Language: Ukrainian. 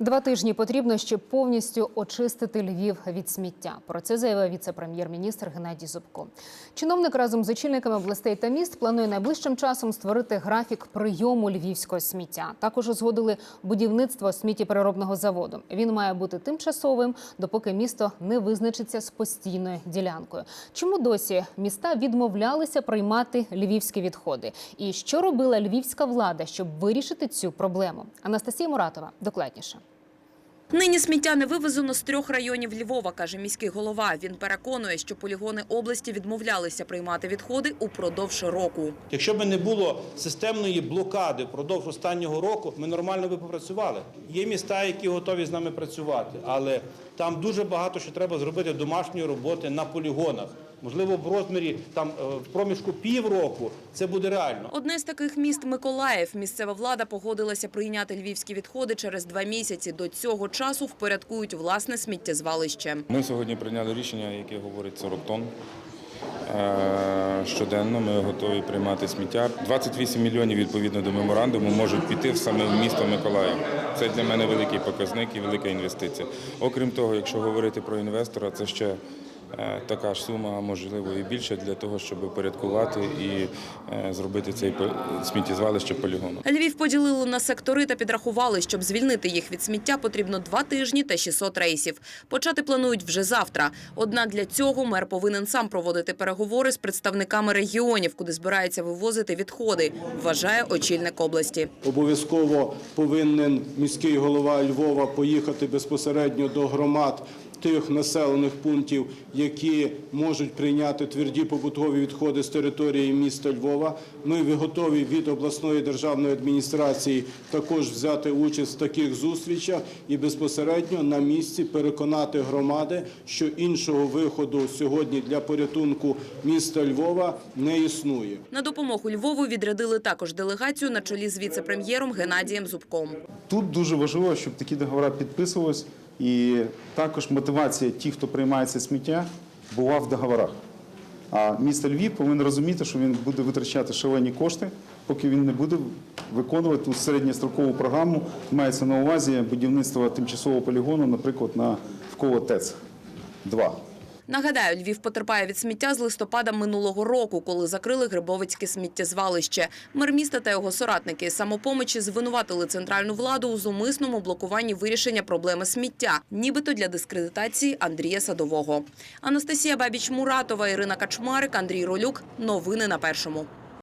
Два тижні потрібно, щоб повністю очистити Львів від сміття. Про це заявив віце-прем'єр-міністр Геннадій Зубко. Чиновник разом з очільниками областей та міст планує найближчим часом створити графік прийому львівського сміття. Також узгодили будівництво сміттєпереробного заводу. Він має бути тимчасовим, допоки місто не визначиться з постійною ділянкою. Чому досі міста відмовлялися приймати львівські відходи? І що робила львівська влада, щоб вирішити цю проблему? Анастасія Муратова докладніше. Нині сміття не вивезено з трьох районів Львова, каже міський голова. Він переконує, що полігони області відмовлялися приймати відходи упродовж року. Якщо б не було системної блокади впродовж останнього року, ми нормально би попрацювали. Є міста, які готові з нами працювати, але там дуже багато що треба зробити домашньої роботи на полігонах. Можливо, в розмірі там е, в проміжку півроку це буде реально. Одне з таких міст Миколаїв. Місцева влада погодилася прийняти львівські відходи через два місяці. До цього часу впорядкують власне сміттєзвалище. Ми сьогодні прийняли рішення, яке говорить 40 тонн. Е, Щоденно ми готові приймати сміття. 28 мільйонів відповідно до меморандуму можуть піти саме в місто Миколаїв. Це для мене великий показник і велика інвестиція. Окрім того, якщо говорити про інвестора, це ще така ж сума, а можливо і більше, для того, щоб упорядкувати і е, зробити цей по- сміттєзвалище полігоном. Львів поділили на сектори та підрахували, щоб звільнити їх від сміття, потрібно два тижні та 600 рейсів. Почати планують вже завтра. Однак для цього мер повинен сам проводити переговори з представниками регіонів, куди збирається вивозити відходи, вважає очільник області. Обов'язково повинен міський голова Львова поїхати безпосередньо до громад тих населених пунктів, які можуть прийняти тверді побутові відходи з території міста Львова. Ми готові від обласної державної адміністрації також взяти участь в таких зустрічах і безпосередньо на місці переконати громади, що іншого виходу сьогодні для порятунку міста Львова не існує. На допомогу Львову відрядили також делегацію на чолі з віце-прем'єром Геннадієм Зубком. Тут дуже важливо, щоб такі договори підписувались, і також мотивація тих, хто приймає це сміття, була в договорах. А місто Львів повинен розуміти, що він буде витрачати шалені кошти, поки він не буде виконувати ту середньострокову програму. Мається на увазі будівництво тимчасового полігону, наприклад, на вколо ТЕЦ 2 Нагадаю, Львів потерпає від сміття з листопада минулого року, коли закрили Грибовицьке сміттєзвалище. Мер міста та його соратники з самопомочі звинуватили центральну владу у зумисному блокуванні вирішення проблеми сміття, нібито для дискредитації Андрія Садового. Анастасія Бабіч-Муратова, Ірина Качмарик, Андрій Ролюк. Новини на першому.